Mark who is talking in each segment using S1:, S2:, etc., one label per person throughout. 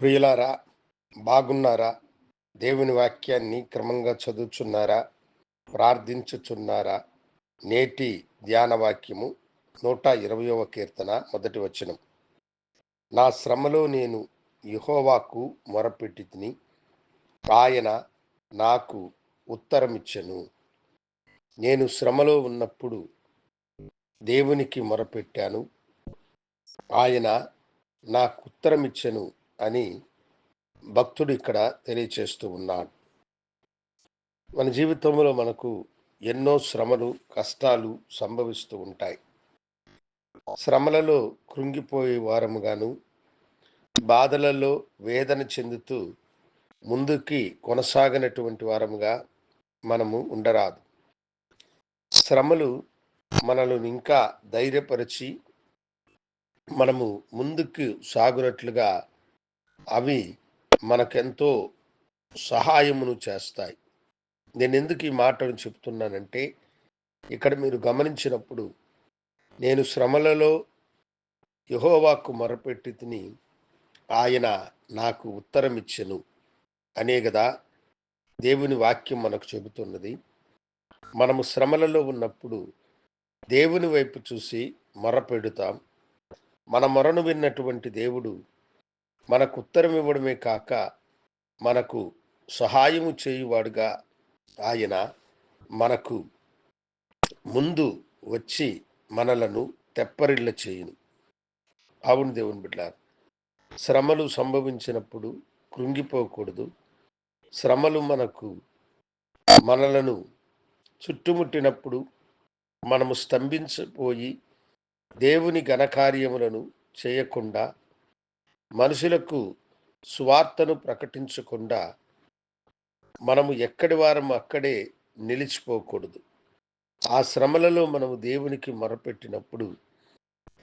S1: ప్రియులారా బాగున్నారా? దేవుని వాక్యాన్ని క్రమంగా చదువుచున్నారా? ప్రార్థించుచున్నారా? నేటి ధ్యాన వాక్యము నూట ఇరవయవ కీర్తన మొదటి వచనం. నా శ్రమలో నేను యుహోవాకు మొరపెట్టి ఆయన నాకు ఉత్తరమిచ్చెను. నేను శ్రమలో ఉన్నప్పుడు దేవునికి మొరపెట్టాను. ఆయన నాకు ఉత్తరమిచ్చను. అని భక్తుడు ఇక్కడ తెలియచేస్తూ ఉన్నాడు. మన జీవితంలో మనకు ఎన్నో శ్రమలు కష్టాలు సంభవిస్తూ ఉంటాయి. శ్రమలలో కృంగిపోయే వారముగాను బాధలలో వేదన చెందుతూ ముందుకి కొనసాగినటువంటి వారముగా మనము ఉండరాదు. శ్రమలు మనల్ని ఇంకా ధైర్యపరిచి మనము ముందుకు సాగునట్లుగా అవి మనకెంతో సహాయమును చేస్తాయి. నేను ఎందుకు ఈ మాటను చెప్తున్నానంటే ఇక్కడ మీరు గమనించినప్పుడు నేను శ్రమలలో యహోవాకు మొరపెట్టి తిని ఆయన నాకు ఉత్తరం ఇచ్చెను. అనే కదా దేవుని వాక్యం మనకు చెబుతున్నది. మనము శ్రమలలో ఉన్నప్పుడు దేవుని వైపు చూసి మొరపెడుతాం. మన మొరను విన్నటువంటి దేవుడు మనకు ఉత్తరం ఇవ్వడమే కాక మనకు సహాయము చేయువాడుగా ఆయన మనకు ముందు వచ్చి మనలను తెప్పరిల్ల చేయును. అవును దేవుని బిడ్డారు శ్రమలు సంభవించినప్పుడు కృంగిపోకూడదు. శ్రమలు మనకు మనలను చుట్టుముట్టినప్పుడు మనము స్తంభించిపోయి దేవుని ఘనకార్యములను చేయకుండా మనుషులకు సువార్తను ప్రకటించకుండా మనము ఎక్కడి వారం అక్కడే నిలిచిపోకూడదు. ఆ శ్రమలలో మనము దేవునికి మొరపెట్టినప్పుడు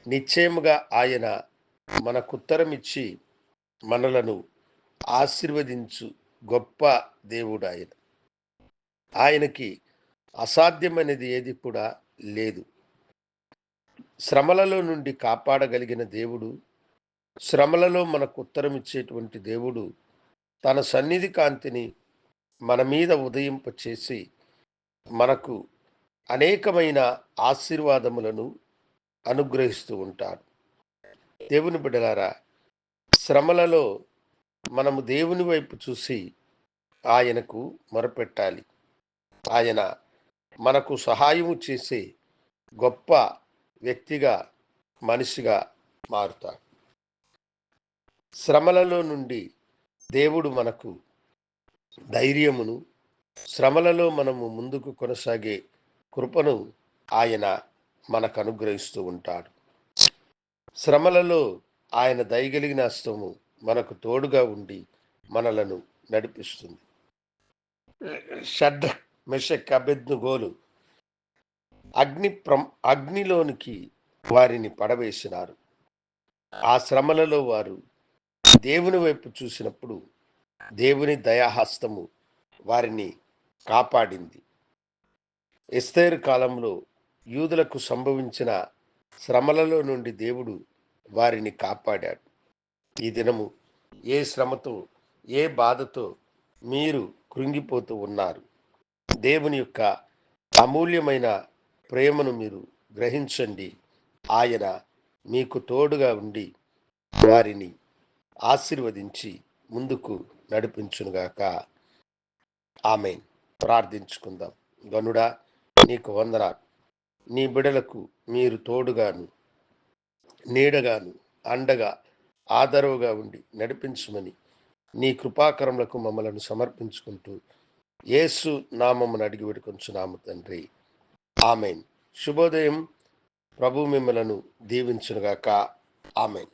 S1: నిశ్చయముగా ఆయన మనకు ఉత్తరం ఇచ్చి మనలను ఆశీర్వదించు గొప్ప దేవుడు ఆయన. ఆయనకి అసాధ్యమైనది ఏది కూడా లేదు. శ్రమలలో నుండి కాపాడగలిగిన దేవుడు శ్రమలలో మనకు ఉత్తరం ఇచ్చేటువంటి దేవుడు తన సన్నిధి కాంతిని మన మీద ఉదయింపచేసి మనకు అనేకమైన ఆశీర్వాదములను అనుగ్రహిస్తూ ఉంటాడు. దేవుని బిడ్డలారా శ్రమలలో మనము దేవుని వైపు చూసి ఆయనకు మొరపెట్టాలి. ఆయన మనకు సహాయము చేసే గొప్ప వ్యక్తిగా మనిషిగా మారుతాడు. శ్రమలలో నుండి దేవుడు మనకు ధైర్యమును శ్రమలలో మనము ముందుకు కొనసాగే కృపను ఆయన మనకు అనుగ్రహిస్తూ ఉంటాడు. శ్రమలలో ఆయన దయగలిగిన హస్తము మనకు తోడుగా ఉండి మనలను నడిపిస్తుంది. షడ్ మెషక్ అబెద్ను అగ్ని ప్ర అగ్నిలోనికి వారిని పడవేసినారు. ఆ శ్రమలలో వారు దేవుని వైపు చూసినప్పుడు దేవుని దయాహస్తము వారిని కాపాడింది. ఎస్తేరు కాలంలో యూదులకు సంభవించిన శ్రమలలో నుండి దేవుడు వారిని కాపాడాడు. ఈ దినము ఏ శ్రమతో ఏ బాధతో మీరు కృంగిపోతూ ఉన్నారు? దేవుని యొక్క అమూల్యమైన ప్రేమను మీరు గ్రహించండి. ఆయన మీకు తోడుగా ఉండి వారిని ఆశీర్వదించి ముందుకు నడిపించునుగాక. ఆమె ప్రార్థించుకుందాం. గనుడా నీకు వందనా నీ బిడలకు మీరు తోడుగాను నీడగాను అండగా ఆదరవుగా ఉండి నడిపించమని నీ కృపాకరములకు మమ్మలను సమర్పించుకుంటూ యేసు నామమ్మను అడిగి పెడుకొంచున్నాము తండ్రి. ఆమెన్. శుభోదయం. ప్రభు మిమ్మలను దీవించునుగాక. ఆమెన్.